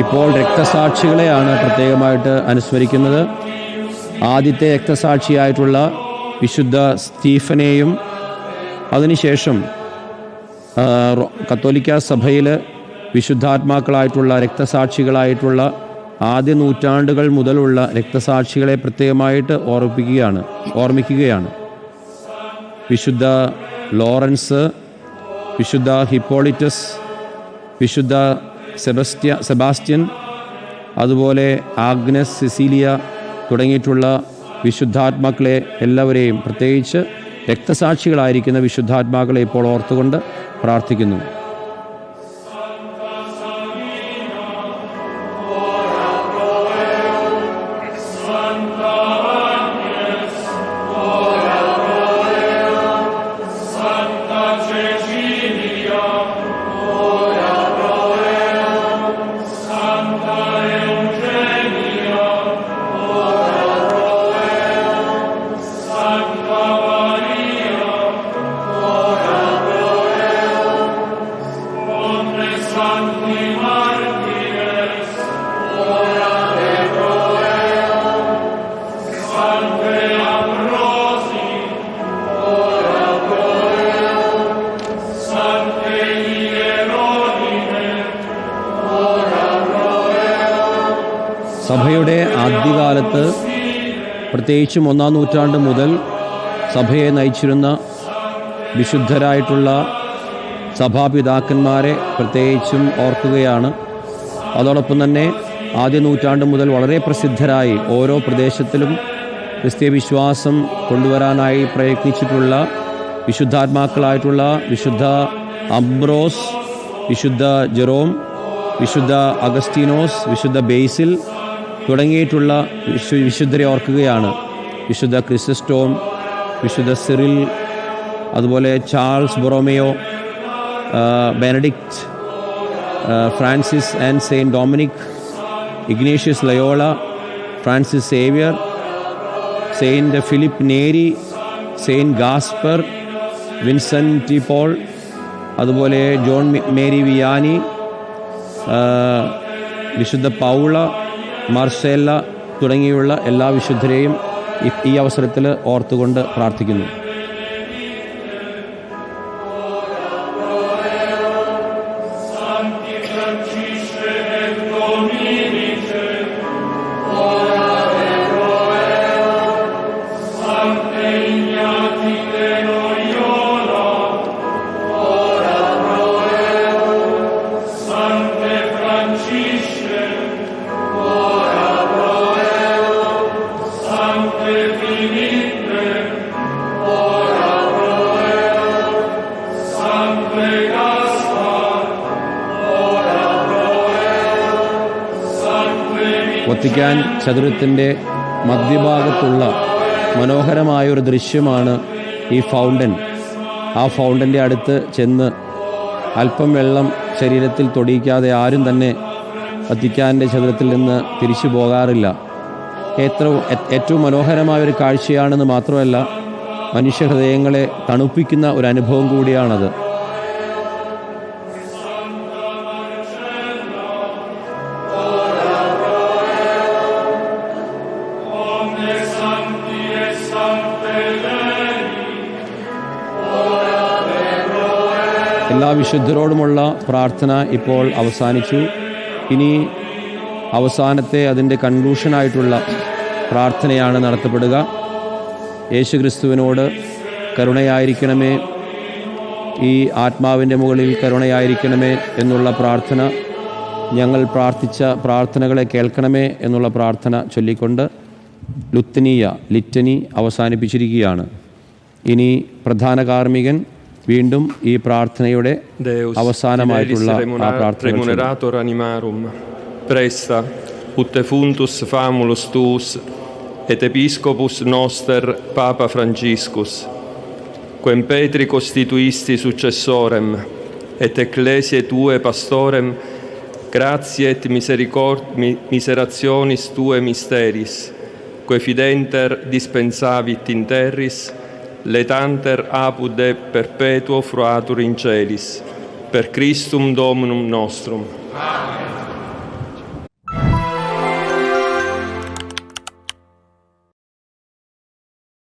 ഇപ്പോൾ രക്തസാക്ഷികളെയാണ് പ്രത്യേകമായിട്ട് അനുസ്മരിക്കുന്നത്. ആദ്യത്തെ രക്തസാക്ഷിയായിട്ടുള്ള വിശുദ്ധ സ്റ്റീഫനെയും അതിനുശേഷം കത്തോലിക്ക സഭയിൽ വിശുദ്ധാത്മാക്കളായിട്ടുള്ള രക്തസാക്ഷികളായിട്ടുള്ള ആദ്യ നൂറ്റാണ്ടുകൾ മുതലുള്ള രക്തസാക്ഷികളെ പ്രത്യേകമായിട്ട് ഓർമ്മിപ്പിക്കുകയാണ് ഓർമ്മിക്കുകയാണ്. വിശുദ്ധ ലോറൻസ് വിശുദ്ധ ഹിപ്പോളിറ്റസ് വിശുദ്ധ സെബസ്റ്റ്യ സെബാസ്റ്റ്യൻ അതുപോലെ ആഗ്നസ് സിസീലിയ തുടങ്ങിയിട്ടുള്ള വിശുദ്ധാത്മാക്കളെ എല്ലാവരെയും പ്രത്യേകിച്ച് രക്തസാക്ഷികളായിരിക്കുന്ന വിശുദ്ധാത്മാക്കളെ ഇപ്പോൾ ഓർത്തുകൊണ്ട് പ്രാർത്ഥിക്കുന്നു. സഭയുടെ ആദ്യകാലത്ത് പ്രത്യേകിച്ചും ഒന്നാം നൂറ്റാണ്ട് മുതൽ സഭയെ നയിച്ചിരുന്ന വിശുദ്ധരായിട്ടുള്ള സഭാപിതാക്കന്മാരെ പ്രത്യേകിച്ചും ഓർക്കുകയാണ്. അതോടൊപ്പം തന്നെ ആദ്യ നൂറ്റാണ്ട് മുതൽ വളരെ പ്രസിദ്ധരായി ഓരോ പ്രദേശത്തിലും ക്രിസ്തീയ വിശ്വാസം കൊണ്ടുവരാനായി പ്രയത്നിച്ചിട്ടുള്ള വിശുദ്ധാത്മാക്കളായിട്ടുള്ള വിശുദ്ധ അംബ്രോസ് വിശുദ്ധ ജെറോം വിശുദ്ധ അഗസ്റ്റീനോസ് വിശുദ്ധ ബേസിൽ തുടങ്ങിയിട്ടുള്ള വിശു വിശുദ്ധരെ ഓർക്കുകയാണ്. വിശുദ്ധ ക്രിസിസ്റ്റോം വിശുദ്ധ സിറിൽ അതുപോലെ Charles Borromeo Benedict Francis and Saint Dominic Ignatius Loyola Francis Xavier Saint Philip Neri Saint Gaspar Vincent de Paul അതുപോലെ ജോൺ മേരി വിയാനി വിശുദ്ധ പൗള മാർസേല തുടങ്ങിയുള്ള എല്ലാ വിശുദ്ധരെയും ഈ അവസരത്തിൽ ഓർത്തുകൊണ്ട് പ്രാർത്ഥിക്കുന്നു. വത്തിക്കാൻ ചതുരത്തിന്റെ മധ്യഭാഗത്തുള്ള മനോഹരമായ ഒരു ദൃശ്യമാണ് ഈ ഫൗണ്ടൻ. ആ ഫൗണ്ടന്റെ അടുത്ത് ചെന്ന് അല്പം വെള്ളം ശരീരത്തിൽ തൊടിയിക്കാതെ ആരും തന്നെ വത്തിക്കാന്റെ ചതുരത്തിൽ നിന്ന് തിരിച്ചു പോകാറില്ല. എത്ര ഏറ്റവും ഏറ്റവും മനോഹരമായൊരു കാഴ്ചയാണെന്ന് മാത്രമല്ല മനുഷ്യഹൃദയങ്ങളെ തണുപ്പിക്കുന്ന ഒരു അനുഭവം കൂടിയാണത്. എല്ലാ വിശുദ്ധരോടുമുള്ള പ്രാർത്ഥന ഇപ്പോൾ അവസാനിച്ചു. ഇനി അവസാനത്തെ അതിന്റെ കൺക്ലൂഷനായിട്ടുള്ള പ്രാർത്ഥനയാണ് നടത്തപ്പെടുക. യേശുക്രിസ്തുവിനോട് കരുണയായിരിക്കണമേ. ഈ ആത്മാവിന്റെ മുകളിൽ കരുണയായിരിക്കണമേ എന്നുള്ള പ്രാർത്ഥന. ഞങ്ങൾ പ്രാർത്ഥിച്ച പ്രാർത്ഥനകളെ കേൾക്കണമേ എന്നുള്ള പ്രാർത്ഥന ചൊല്ലിക്കൊണ്ട് ലുത്തനീയ ലിറ്റനി അവസാനിപ്പിച്ചിരിക്കുകയാണ്. ഇനി പ്രധാന കാർമ്മികൻ വീണ്ടും ഈ പ്രാർത്ഥനയുടെ Deus, അവസാനമായിട്ടുള്ള fidelis ആ remuna- പ്രാർത്ഥന ചൊല്ലും. remunerator animarum, presta, ut fundus famulus tuus, et episcopus noster Papa Franciscus, quem Petri constituisti successorem, et ecclesiae tue pastorem, grazie et misericord, mi- miserationis tue mysteris, que fidenter dispensavit in terris, letanter apude perpetuo fruatur in celis, per Christum Dominum nostrum.